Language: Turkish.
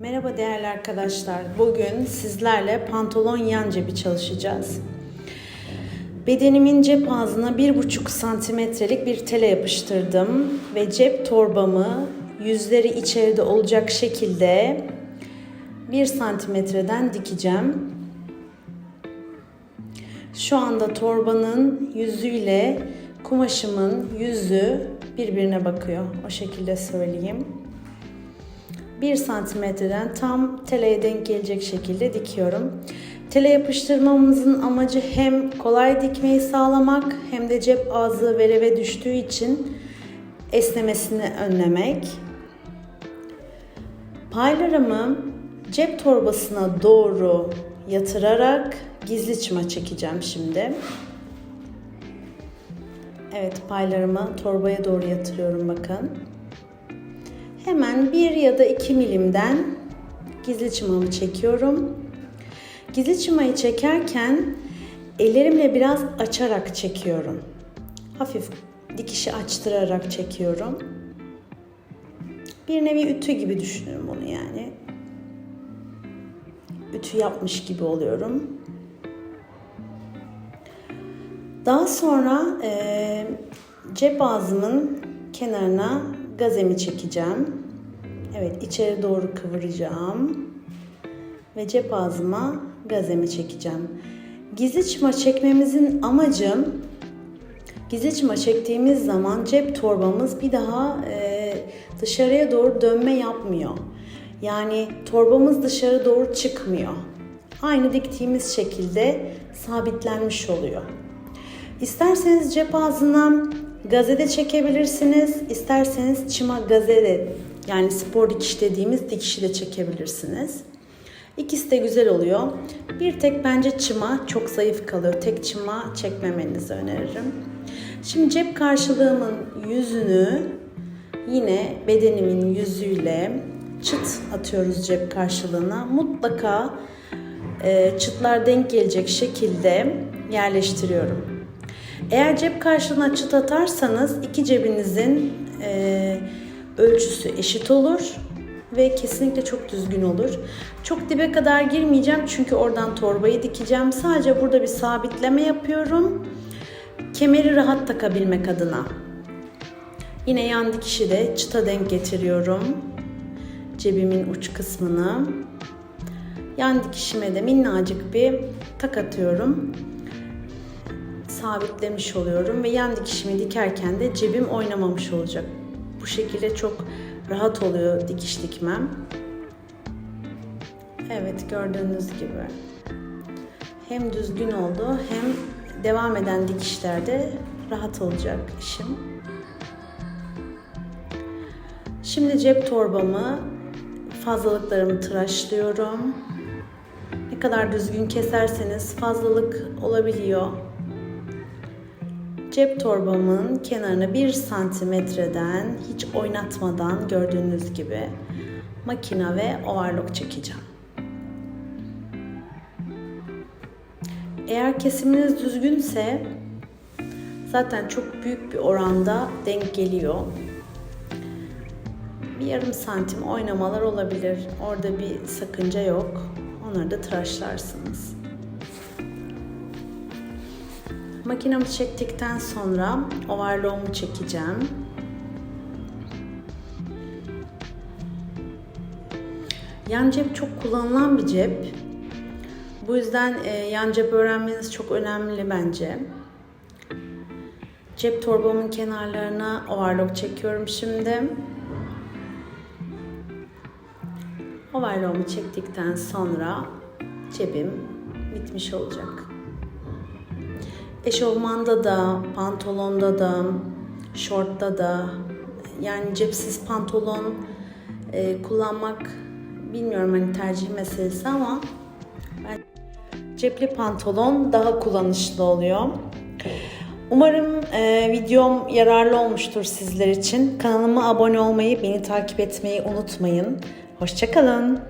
Merhaba değerli arkadaşlar. Bugün sizlerle pantolon yan cebi çalışacağız. Bedenimin cep ağzına 1,5 santimetrelik bir tele yapıştırdım ve cep torbamı yüzleri içeride olacak şekilde 1 santimetreden dikeceğim. Şu anda torbanın yüzüyle kumaşımın yüzü birbirine bakıyor. O şekilde söyleyeyim. 1 santimetreden tam teleye denk gelecek şekilde dikiyorum. Tele yapıştırmamızın amacı hem kolay dikmeyi sağlamak hem de cep ağzı vereve düştüğü için esnemesini önlemek. Paylarımı cep torbasına doğru yatırarak gizli çıma çekeceğim şimdi. Evet paylarımı torbaya doğru yatırıyorum bakın. Hemen 1 ya da 2 milimden gizli çımamı çekiyorum. Gizli çımayı çekerken ellerimle biraz açarak çekiyorum. Hafif dikişi açtırarak çekiyorum. Bir nevi ütü gibi düşünün bunu yani. Ütü yapmış gibi oluyorum. Daha sonra e, cep ağzımın kenarına gazemi çekeceğim. Evet içeri doğru kıvıracağım. Ve cep ağzıma gazemi çekeceğim. Gizli çıma çekmemizin amacı gizli çıma çektiğimiz zaman cep torbamız bir daha e, dışarıya doğru dönme yapmıyor. Yani torbamız dışarı doğru çıkmıyor. Aynı diktiğimiz şekilde sabitlenmiş oluyor. İsterseniz cep ağzına gazete çekebilirsiniz. İsterseniz çıma gazete yani spor dikiş dediğimiz dikişi de çekebilirsiniz. İkisi de güzel oluyor. Bir tek bence çıma çok zayıf kalıyor. Tek çıma çekmemenizi öneririm. Şimdi cep karşılığımın yüzünü yine bedenimin yüzüyle çıt atıyoruz cep karşılığına. Mutlaka e, çıtlar denk gelecek şekilde yerleştiriyorum. Eğer cep karşılığına çıt atarsanız iki cebinizin e, ölçüsü eşit olur ve kesinlikle çok düzgün olur. Çok dibe kadar girmeyeceğim çünkü oradan torbayı dikeceğim. Sadece burada bir sabitleme yapıyorum. Kemeri rahat takabilmek adına. Yine yan dikişi de çıta denk getiriyorum. Cebimin uç kısmını. Yan dikişime de minnacık bir tak atıyorum sabitlemiş oluyorum ve yan dikişimi dikerken de cebim oynamamış olacak. Bu şekilde çok rahat oluyor dikiş dikmem. Evet gördüğünüz gibi hem düzgün oldu hem devam eden dikişlerde rahat olacak işim. Şimdi cep torbamı fazlalıklarımı tıraşlıyorum. Ne kadar düzgün keserseniz fazlalık olabiliyor. Cep torbamın kenarına 1 santimetreden hiç oynatmadan gördüğünüz gibi makina ve overlock çekeceğim. Eğer kesiminiz düzgünse zaten çok büyük bir oranda denk geliyor. Bir yarım santim oynamalar olabilir. Orada bir sakınca yok. Onları da tıraşlarsınız. Makinamı çektikten sonra overlock'umu çekeceğim. Yan cep çok kullanılan bir cep. Bu yüzden e, yan cep öğrenmeniz çok önemli bence. Cep torbamın kenarlarına overlock çekiyorum şimdi. Overlock'umu çektikten sonra cebim bitmiş olacak. Eşofmanda da, pantolonda da, şortta da yani cepsiz pantolon e, kullanmak bilmiyorum hani tercih meselesi ama ben cepli pantolon daha kullanışlı oluyor. Umarım e, videom yararlı olmuştur sizler için. Kanalıma abone olmayı, beni takip etmeyi unutmayın. Hoşçakalın.